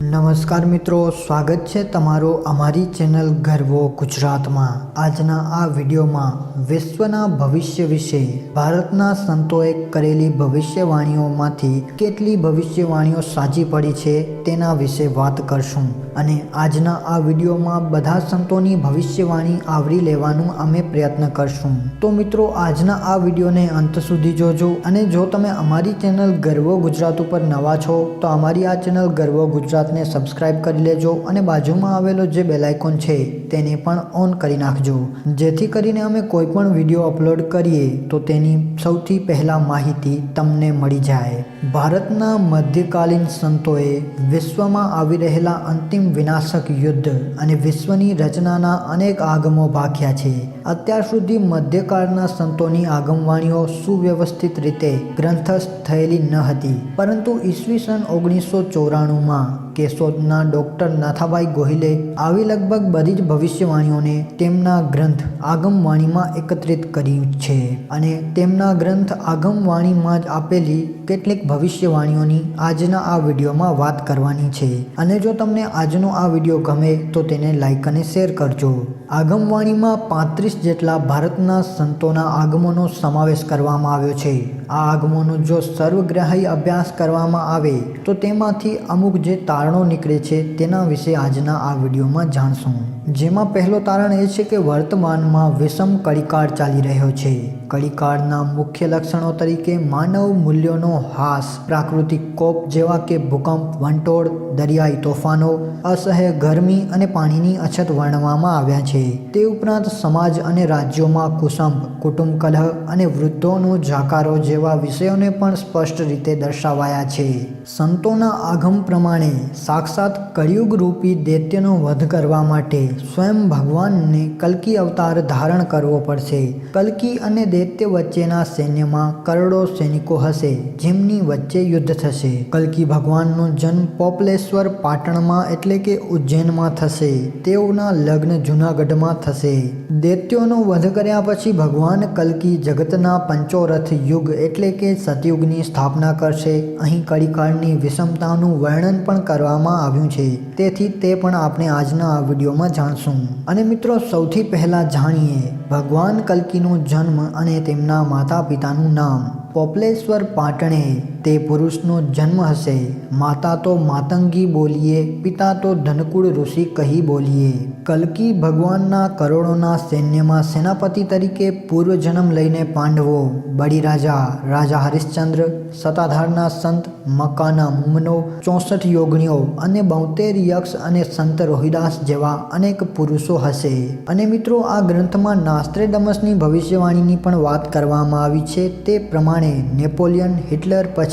નમસ્કાર મિત્રો, સ્વાગત છે તમારું અમારી ચેનલ ગર્વો ગુજરાતમાં. આજના આ વિડીયોમાં વિશ્વના ભવિષ્ય વિશે, ભારતના સંતોએ કરેલી ભવિષ્યવાણીઓમાંથી કેટલી ભવિષ્યવાણીઓ સાચી પડી છે તેના વિશે વાત કરશું. અને આજના આ વિડીયોમાં બધા સંતોની ભવિષ્યવાણી આવરી લેવાનું અમે પ્રયત્ન કરશું. તો મિત્રો, આજના આ વિડીયોને અંત સુધી જોજો અને જો તમે અમારી ચેનલ ગર્વો ગુજરાત ઉપર નવા છો, તો અમારી આ ચેનલ ગર્વો ગુજરાતને સબસ્ક્રાઇબ કરી લેજો અને બાજુમાં આવેલો જે બેલાઇકોન છે તેને પણ ઓન કરી નાખજો. જેથી કરીને અમે કોઈ પણ વીડિયો અપલોડ કરીએ તો તેની સૌથી પહેલાં માહિતી તમને મળી જાય. ભારતના મધ્યકાલીન સંતોએ વિશ્વમાં આવી રહેલા અંતિમ વિનાશક યુદ્ધ અને વિશ્વની રચનાના અનેક આગમો ભાખ્યા છે. અત્યાર સુધી મધ્યકાળના સંતોની આગમવાણીઓ સુવ્યવસ્થિત રીતે ગ્રંથસ્થ થયેલી ન હતી. પરંતુ ઈસવીસન ઓગણીસો ચોરાણુંમાં કેશોદના ડૉક્ટર નાથાભાઈ ગોહિલે આવી લગભગ બધી જ ભવિષ્યવાણીઓને તેમના ગ્રંથ આગમવાણીમાં એકત્રિત કરી છે અને તેમના ગ્રંથ આગમવાણીમાં જ આપેલી કેટલીક ભવિષ્યવાણીઓની આજના આ વિડીયોમાં વાત કરવાની છે. અને જો તમને આજનો આ વીડિયો ગમે તો તેને લાઇક અને શેર કરજો. આગમવાણીમાં પાંત્રીસ જેટલા ભારતના સંતોના આગમોનો સમાવેશ કરવામાં આવ્યો છે. આ આગમોનો જો સર્વગ્રાહી અભ્યાસ કરવામાં આવે તો તેમાંથી અમુક જે તારણો નીકળે છે તેના વિશે આજના આ વિડીયોમાં જાણશું. જેમાં પહેલો તારણ એ છે કે વર્તમાનમાં વિષમ કળીકાળ ચાલી રહ્યો છે. કળીકાળના મુખ્ય લક્ષણો તરીકે માનવ મૂલ્યોનો હાસ, પ્રાકૃતિક કોપ જેવા કે ભૂકંપ, વંટોળ, દરિયાઈ તોફાનો, અસહ્ય ગરમી અને પાણીની અછત વર્ણવામાં આવ્યા છે. તે ઉપરાંત સમાજ અને રાજ્યોમાં કુસંપ કુટુંબ કલહ અને વૃદ્ધોનો જાકારો જેવા વિષયોને પણ સ્પષ્ટ રીતે દર્શાવાયા છે. સંતોના આગમ પ્રમાણે સાક્ષાત કળિયુગ રૂપી દૈત્યનો વધ કરવા માટે સ્વયં ભગવાનને કલ્કી અવતાર ધારણ કરવો પડશે. કલ્કી અને દૈત્ય વચ્ચેના સૈન્યમાં કરોડો સૈનિકો હશે, જેમની વચ્ચે યુદ્ધ થશે. કલ્કી ભગવાનનો જન્મ પોપલેશ્વર પાટણમાં એટલે કે ઉજ્જૈનમાં થશે. તેઓના લગ્ન જૂનાગઢમાં થશે. દૈત્યોનો વધ કર્યા પછી ભગવાન કલ્કી જગતના પંચોરથ યુગ એટલે કે સતયુગની સ્થાપના કરશે. અહીં કળીકાળની વિષમતાનું વર્ણન પણ કરવામાં આવ્યું છે. તેથી તે પણ આપણે આજના આ વિડીયોમાં જાણશું. અને મિત્રો, સૌથી પહેલાં જાણીએ ભગવાન કલ્કીનો જન્મ અને તેમના માતા પિતાનું નામ પોપલેશ્વર પાટણે તે પુરુષનો જન્મ હશે. માતા તો માતંગી બોલીએ, પિતા તો ધનકુળ ઋષિ કહી બોલીએ. કલ્કી ભગવાનના કરોડોના સૈન્યમાં સેનાપતિ તરીકે પૂર્વજન્મ લઈને પાંડવો. બળી રાજા રાજા હરિશ્ચંદ્ર, સત્તાધારના સંત, મક્કાના મુમનો, ચોસઠ યોગણીઓ અને બોતેર યક્ષ અને સંત રોહિદાસ જેવા અનેક પુરુષો હશે. અને મિત્રો, આ ગ્રંથમાં નાસ્ત્રેડમસની ભવિષ્યવાણીની પણ વાત કરવામાં આવી છે. તે પ્રમાણે નેપોલિયન, હિટલર પછી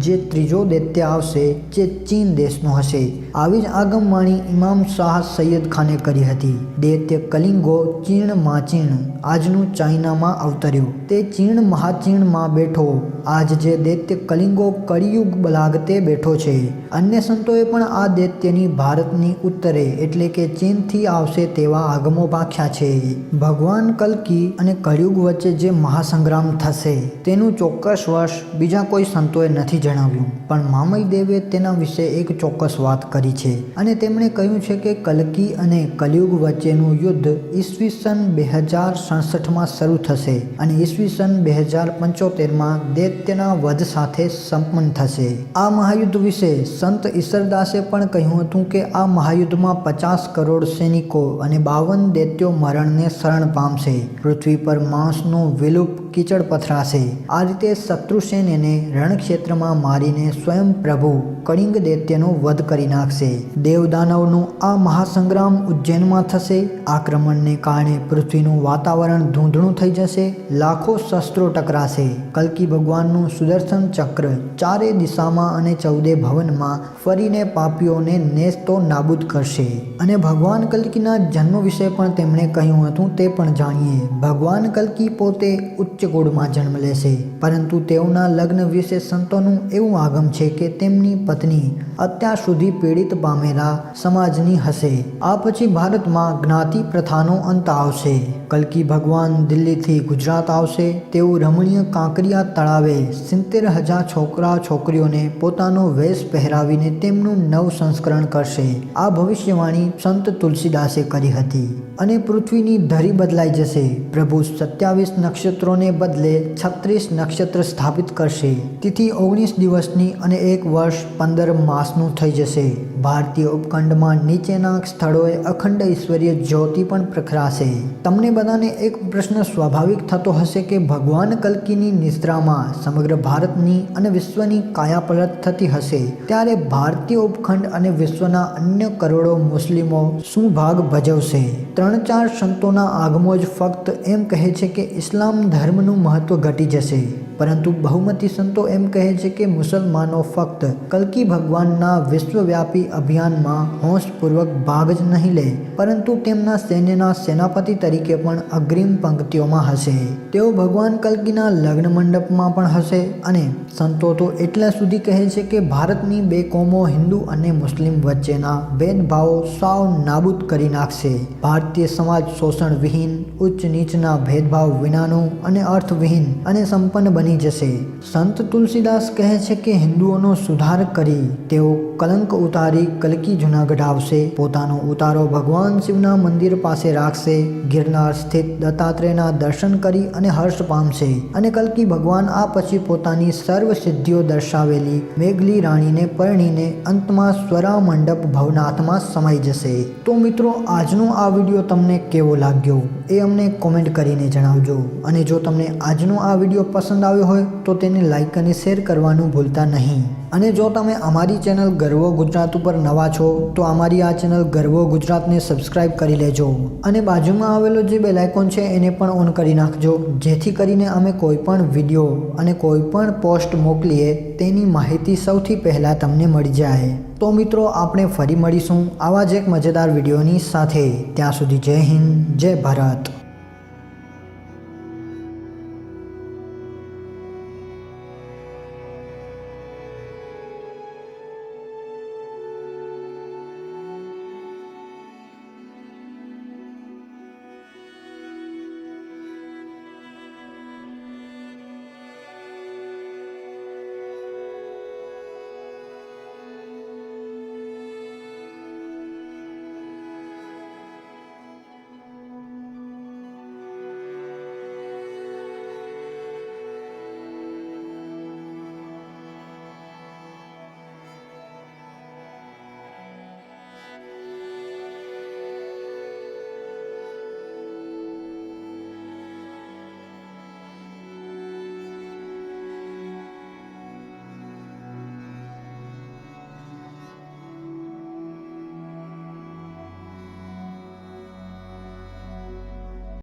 જે ત્રીજો દૈત્ય આવશે જે ચીન દેશનો હશે. આવી જ આગમવાણી ઇમામ શાહ સૈયદ ખાને કરી હતી. દૈત્ય કલિંગો ચીણ માચીણ આજનું ચાઇનામાં અવતર્યો. તે ચીણ મહાચીણમાં બેઠો. આજ જે દૈત્ય કલિંગો કળિયુગ બલાગતે બેઠો છે. અન્ય સંતોએ પણ આ દૈત્યની ભારતની ઉત્તરે એટલે કે ચીનથી આવશે તેવા આગમો પાખ્યા છે. ભગવાન કલ્કી અને કળિયુગ વચ્ચે જે મહાસંગ્રામ થશે, તેનું ચોક્કસ વર્ષ બીજા કોઈ સંતોએ નથી જણાવ્યું. પણ મામય દેવે તેના વિશે એક ચોક્કસ વાત કરી છે અને તેમણે કહ્યું છે કે કલ્કી અને કલયુગ વચ્ચેનું યુદ્ધ ઈસવીસન બે હજાર સડસઠમાં શરૂ થશે અને ઈસવીસન બે હજાર પંચોતેરમાં દૈત્યના વધ સાથે સંપન્ન થશે. આ મહાયુદ્ધ વિશે સંત ઈશ્વરદાસે પણ કહ્યું હતું કે આ મહાયુદ્ધમાં પચાસ કરોડ સૈનિકો અને બાવન દૈત્યો મરણને શરણ પામશે. પૃથ્વી પર માણસનું વિલુપ કીચડ પથરાશે. આ રીતે શત્રુસેનને રણક્ષેત્રમાં મારીને સ્વયં પ્રભુ કળિંગ દૈત્યનો વધ કરી નાખશે. દેવદાનવનું આ મહાસંગ્રામ ઉજ્જૈનમાં થશે. આક્રમણને કારણે પૃથ્વીનું વાતાવરણ ધૂંધળું થઈ જશે. લાખો શસ્ત્રો ટકરાશે. કલ્કી ભગવાનનું સુદર્શન ચક્ર ચારે દિશામાં અને ચૌદે ભવનમાં ફરીને પાપીઓને નેસ્તો નાબૂદ કરશે. અને ભગવાન કલ્કીના જન્મ વિશે પણ તેમણે કહ્યું હતું તે પણ જાણીએ. ભગવાન કલ્કી પોતે ઉત્તર ઉચ્ચ કુળમાં જન્મ લેશે. પરંતુ તેઓના લગ્ન વિશે સંતોનું એવું આગમ છે કે તેમની પત્ની અત્યાર સુધી પીડિત પામેલા સમાજની હશે. આ પછી ભારતમાં જ્ઞાતિ પ્રથાનો અંત આવશે. કલ્કી ભગવાન દિલ્હીથી ગુજરાત આવશે. તેઓ રમણીય કાંકરિયા તળાવે સિત્તેર હજાર છોકરા છોકરીઓને પોતાનો વેશ પહેરાવીને તેમનું નવ સંસ્કરણ કરશે. આ ભવિષ્યવાણી સંત તુલસીદાસે કરી હતી. અને પૃથ્વીની ધરી બદલાઈ જશે. પ્રભુ સત્યાવીસ નક્ષત્રોને બદલે છત્રીસ નક્ષત્ર સ્થાપિત કરશે. તિથિ ઓગણીસ દિવસની અને એક વર્ષ પંદર માસનું થઈ જશે. ભારતીય ઉપખંડમાં નીચેના સ્થળોએ અખંડ ઈશ્વરીય જ્યોતિ પણ પ્રખરાશે. તમને બધાને એક પ્રશ્ન સ્વાભાવિક થતો હશે કે ભગવાન કલ્કીની નિદ્રામાં સમગ્ર ભારતની અને વિશ્વની કાયાપલટ થતી હશે. ત્યારે ભારતીય ઉપખંડ અને વિશ્વના અન્ય કરોડો મુસ્લિમો શું ભાગ ભજવશે? ત્રણ ચાર સંતોના આગમો જ ફક્ત એમ કહે છે કે ઇસ્લામ ધર્મનું મહત્વ ઘટી જશે. પરંતુ બહુમતી સંતો એમ કહે છે કે મુસલમાનો ફક્ત કલ્કી ભગવાનના વિશ્વવ્યાપી અભિયાનમાં હોંશપૂર્વક ભાગ જ નહીં લે, પરંતુ તેમના સૈન્યના સેનાપતિ તરીકે પણ અગ્રિમ પંક્તિઓમાં હશે. તેઓ ભગવાન કલ્કીના લગ્ન મંડપમાં પણ હશે અને સંતો તો એટલા સુધી કહે છે કે ભારતની બે કોમો હિન્દુ અને મુસ્લિમ વચ્ચેના ભેદભાવો સાવ નાબૂદ કરી નાખશે. ભારતીય સમાજ શોષણ વિહીન ઉચ્ચ નીચના ભેદભાવ વિનાનું અને અર્થવિહીન અને સંપન્ન બની જશે. સંત તુલસીદાસ કહે છે કે હિન્દુઓનો સુધાર કરી તેઓ કલંક ઉતારી કલકી જુનાગઢ આવશે. પોતાનો ઉતારો ભગવાન શિવના મંદિર પાસે રાખશે. ગિરનાર સ્થિત દત્તાત્રેયના દર્શન કરી અને હર્ષ પામશે અને કલકી ભગવાન આ પછી પોતાની સર્વ સિદ્ધિઓ દર્શાવેલી મેઘલી રાણીને પરણીને અંતમાં સ્વરા મંડપ ભવનાથમાં સમાઈ જશે. તો મિત્રો, આજનો આ વીડિયો તમને કેવો લાગ્યો? એ અમને કોમેન્ટ કરીને જણાવજો. અને જો તમને આજનો આ વીડિયો પસંદ આવ્યો હોય તો તેને લાઇક અને શેર કરવાનું ભૂલતા નહીં. અને જો તમે અમારી ચેનલ ગર્વ ગુજરાત ઉપર નવા છો, તો અમારી આ ચેનલ ગર્વ ગુજરાતને સબસ્ક્રાઇબ કરી લેજો. અને બાજુમાં આવેલો જે બેલ આઇકોન છે, એને પણ ઓન કરી નાખજો. જેથી કરીને અમે કોઈ પણ વીડિયો અને કોઈ પણ પોસ્ટ મોકલીએ, તેની માહિતી સૌથી પહેલાં તમને મળી જાય. તો મિત્રો, આપણે ફરી મળીશું આવા જ એક મજેદાર વિડીયોની સાથે. ત્યાં સુધી જય હિન્દ, જય ભારત.